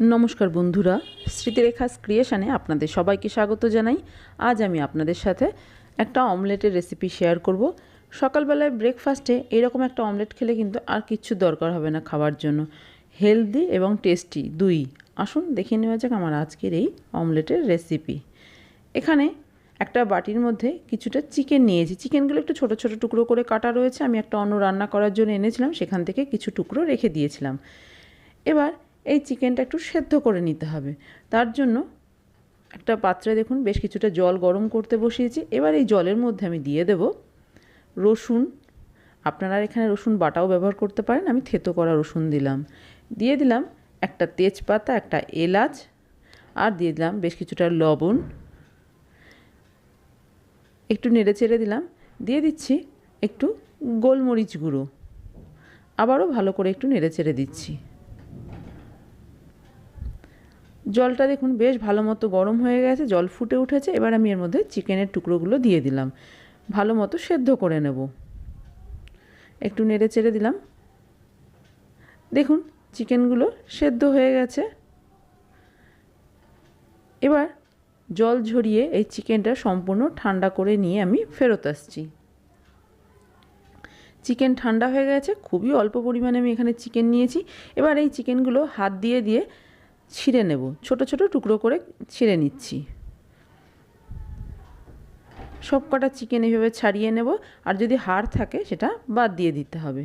নমস্কার বন্ধুরা স্মৃতিরেখা ক্রিয়েশানে আপনাদের সবাইকে স্বাগত জানাই। আজ আমি আপনাদের সাথে একটা অমলেটের রেসিপি শেয়ার করব। সকালবেলায় ব্রেকফাস্টে এরকম একটা অমলেট খেলে কিন্তু আর কিচ্ছু দরকার হবে না খাওয়ার জন্য। হেলদি এবং টেস্টি দুই। আসুন দেখে নেওয়া যাক আমার আজকের এই অমলেটের রেসিপি এখানে একটা বাটির মধ্যে কিছুটা চিকেন নিয়েছি। চিকেনগুলো একটু ছোট ছোট টুকরো করে কাটা রয়েছে। আমি একটা অন্য রান্না করার জন্য এনেছিলাম। সেখান থেকে কিছু টুকরো রেখে দিয়েছিলাম। এবার এই চিকেনটা একটু সেদ্ধ করে নিতে হবে। তার জন্য একটা পাত্রে দেখুন বেশ কিছুটা জল গরম করতে বসিয়েছি। এবার এই জলের মধ্যে আমি দিয়ে দেব রসুন। আপনারা এখানে রসুন বাটাও ব্যবহার করতে পারেন। আমি থেতো করা রসুন দিলাম। দিয়ে দিলাম একটা তেজপাতা, একটা এলাচ আর দিয়ে দিলাম বেশ কিছুটা লবণ। একটু নেড়ে চেড়ে দিলাম। দিয়ে দিচ্ছি একটু গোলমরিচ গুঁড়ো। আবারও ভালো করে একটু নেড়ে চেড়ে দিচ্ছি। জলটা দেখুন বেশ ভালো মতো গরম হয়ে গেছে, জল ফুটে উঠেছে। এবার আমি এর মধ্যে চিকেনের টুকরোগুলো দিয়ে দিলাম। ভালো মতো সেদ্ধ করে নেব। একটু নেড়ে চেড়ে দিলাম। দেখুন, চিকেনগুলো সেদ্ধ হয়ে গেছে। এবার জল ঝরিয়ে এই চিকেনটা সম্পূর্ণ ঠান্ডা করে নিয়ে আমি ফেরত আসছি। চিকেন ঠান্ডা হয়ে গেছে, খুবই অল্প পরিমাণে আমি এখানে চিকেন নিয়েছি। এবার এই চিকেনগুলো হাত দিয়ে দিয়ে ছিঁড়ে নেব। ছোট ছোট টুকরো করে ছিঁড়ে নিচ্ছি। সব কটা চিকেন এইভাবে ছাড়িয়ে নেব আর যদি হাড় থাকে সেটা বাদ দিয়ে দিতে হবে।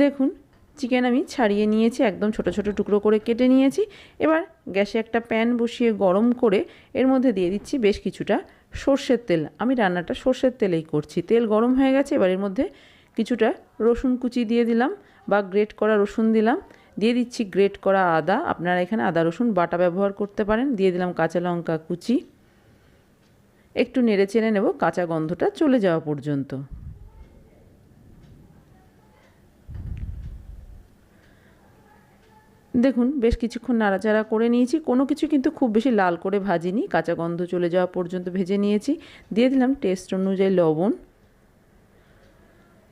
দেখুন, চিকেন আমি ছাড়িয়ে নিয়েছি, একদম ছোট ছোট টুকরো করে কেটে নিয়েছি। এবার গ্যাসে একটা প্যান বসিয়ে গরম করে এর মধ্যে দিয়ে দিচ্ছি বেশ কিছুটা সর্ষের তেল। আমি রান্নাটা সর্ষের তেলেই করছি। তেল গরম হয়ে গেছে, এবার এর মধ্যে কিছুটা রসুন কুচি দিয়ে দিলাম বা গ্রেট করা রসুন দিলাম। দিয়ে দিচ্ছি গ্রেট করা আদা। আপনারা এখানে আদা, রসুন, বাটা ব্যবহার করতে পারেন। দিয়ে দিলাম কাঁচা লঙ্কা কুচি। একটু নেড়ে চেড়ে নেব, কাঁচা গন্ধটা চলে যাওয়া পর্যন্ত। দেখুন, বেশ কিছুক্ষণ নাড়াচাড়া করে নিয়েছি। কোনো কিছু কিন্তু খুব বেশি লাল করে ভাজিনি। কাঁচা গন্ধ চলে যাওয়া পর্যন্ত ভেজে নিয়েছি। দিয়ে দিলাম টেস্ট অনুযায়ী লবণ।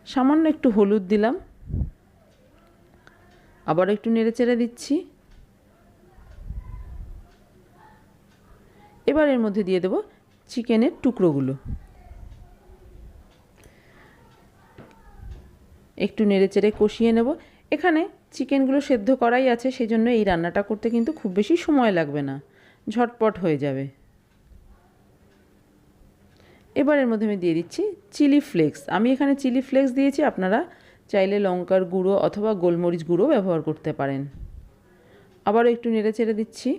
সামান্য একটু হলুদ দিলাম। আবার একটু নেড়ে চেড়ে দিচ্ছি। এবার এর মধ্যে দিয়ে দেব চিকেনের টুকরোগুলো। একটু নেড়ে চেড়ে কষিয়ে নেব। এখানে চিকেনগুলো সেদ্ধ করাই আছে সেই জন্য এই রান্নাটা করতে কিন্তু খুব বেশি সময় লাগবে না। ঝটপট হয়ে যাবে। এবার এর মধ্যে আমি দিয়ে দিচ্ছি চিলি ফ্লেক্স। আমি এখানে চিলি ফ্লেক্স দিয়েছি, আপনারা চাইলে লঙ্কার গুঁড়ো অথবা গোলমরিচ গুঁড়ো ব্যবহার করতে পারেন। আবারও একটু নেড়ে চেড়ে দিচ্ছি।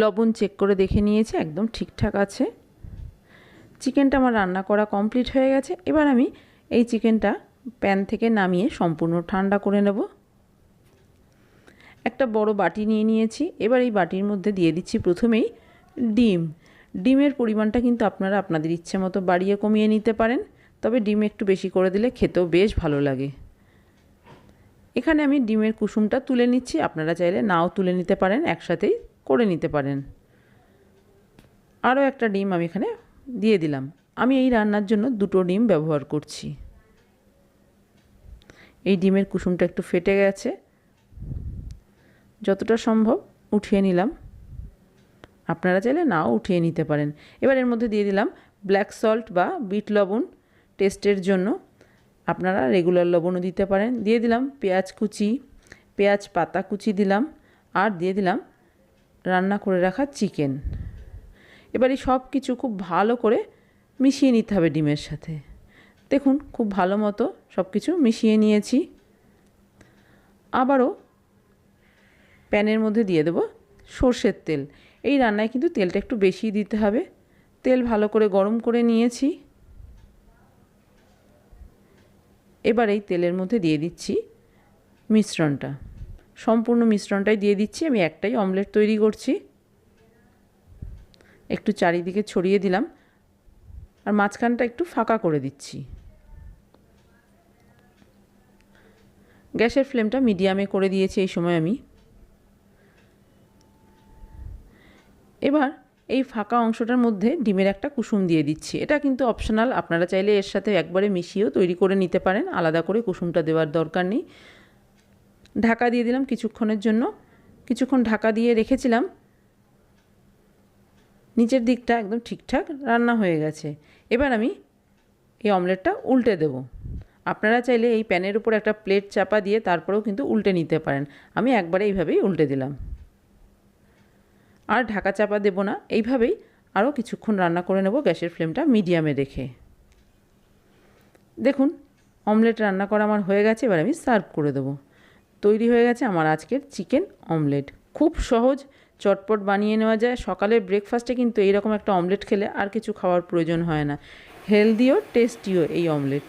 লবণ চেক করে দেখে নিয়েছি, একদম ঠিকঠাক আছে। চিকেনটা আমার রান্না করা কমপ্লিট হয়ে গেছে। এবার আমি এই চিকেনটা প্যান থেকে নামিয়ে সম্পূর্ণ ঠান্ডা করে নেব। একটা বড় বাটি নিয়ে নিয়েছি। এবার এই বাটির মধ্যে দিয়ে দিচ্ছি প্রথমেই ডিম। ডিমের পরিমাণটা কিন্তু আপনারা আপনাদের ইচ্ছে মতো বাড়িয়ে কমিয়ে নিতে পারেন। তবে ডিম একটু বেশি করে দিলে খেতেও বেশ ভালো লাগে। এখানে আমি ডিমের কুসুমটা তুলে নিচ্ছি, আপনারা চাইলে নাও তুলে নিতে পারেন, একসাথেই করে নিতে পারেন। আরও একটা ডিম আমি এখানে দিয়ে দিলাম। আমি এই রান্নার জন্য দুটো ডিম ব্যবহার করছি। এই ডিমের কুসুমটা একটু ফেটে গেছে। যতটা সম্ভব উঠিয়ে নিলাম। আপনারা চাইলে নাও উঠিয়ে নিতে পারেন। এবার এর মধ্যে দিয়ে দিলাম ব্ল্যাক সল্ট বা বিট লবণ। টেস্টের জন্য আপনারা রেগুলার লবণও দিতে পারেন। দিয়ে দিলাম পেঁয়াজ কুচি, পেঁয়াজ পাতা কুচি দিলাম আর দিয়ে দিলাম রান্না করে রাখা চিকেন এবারে সব কিছু খুব ভালো করে মিশিয়ে নিতে হবে ডিমের সাথে। দেখুন খুব ভালো মতো সব কিছু মিশিয়ে নিয়েছি। আবারও প্যানের মধ্যে দিয়ে দেব সর্ষের তেল। এই রান্নায় কিন্তু তেলটা একটু বেশি দিতে হবে। তেল ভালো করে গরম করে নিয়েছি। এবার এই তেলের মধ্যে দিয়ে দিচ্ছি মিশ্রণটা। সম্পূর্ণ মিশ্রণটাই দিয়ে দিচ্ছি। আমি একটাই অমলেট তৈরি করছি। একটু চারিদিকে ছড়িয়ে দিলাম আর মাঝখানটা একটু ফাঁকা করে দিচ্ছি। গ্যাসের ফ্লেমটা মিডিয়ামে করে দিয়েছি এই সময় আমি। এবার এই ফাঁকা অংশটার মধ্যে ডিমের একটা কুসুম দিয়ে দিচ্ছি। এটা কিন্তু অপশনাল আপনারা চাইলে এর সাথে একবারে মিশিয়েও তৈরি করে নিতে পারেন। আলাদা করে কুসুমটা দেওয়ার দরকার নেই। ঢাকা দিয়ে দিলাম কিছুক্ষণের জন্য। কিছুক্ষণ ঢাকা দিয়ে রেখেছিলাম। নিচের দিকটা একদম ঠিকঠাক রান্না হয়ে গেছে। এবার আমি এই অমলেটটা উল্টে দেব। আপনারা চাইলে এই প্যানের উপর একটা প্লেট চাপা দিয়ে তারপরেও কিন্তু উল্টে নিতে পারেন। আমি একবারে এইভাবেই উল্টে দিলাম। আর ঢাকা চাপা দেব না। এইভাবেই আরও কিছুক্ষণ রান্না করে নেব গ্যাসের ফ্লেমটা মিডিয়ামে রেখে। দেখুন, অমলেট রান্না করা আমার হয়ে গেছে, এবার আমি সার্ভ করে দেবো। তৈরি হয়ে গেছে আমার আজকের চিকেন অমলেট। খুব সহজ, চটপট বানিয়ে নেওয়া যায়। সকালের ব্রেকফাস্টে কিন্তু এইরকম একটা অমলেট খেলে আর কিছু খাওয়ার প্রয়োজন হয় না। হেলদিও, টেস্টিও এই অমলেট।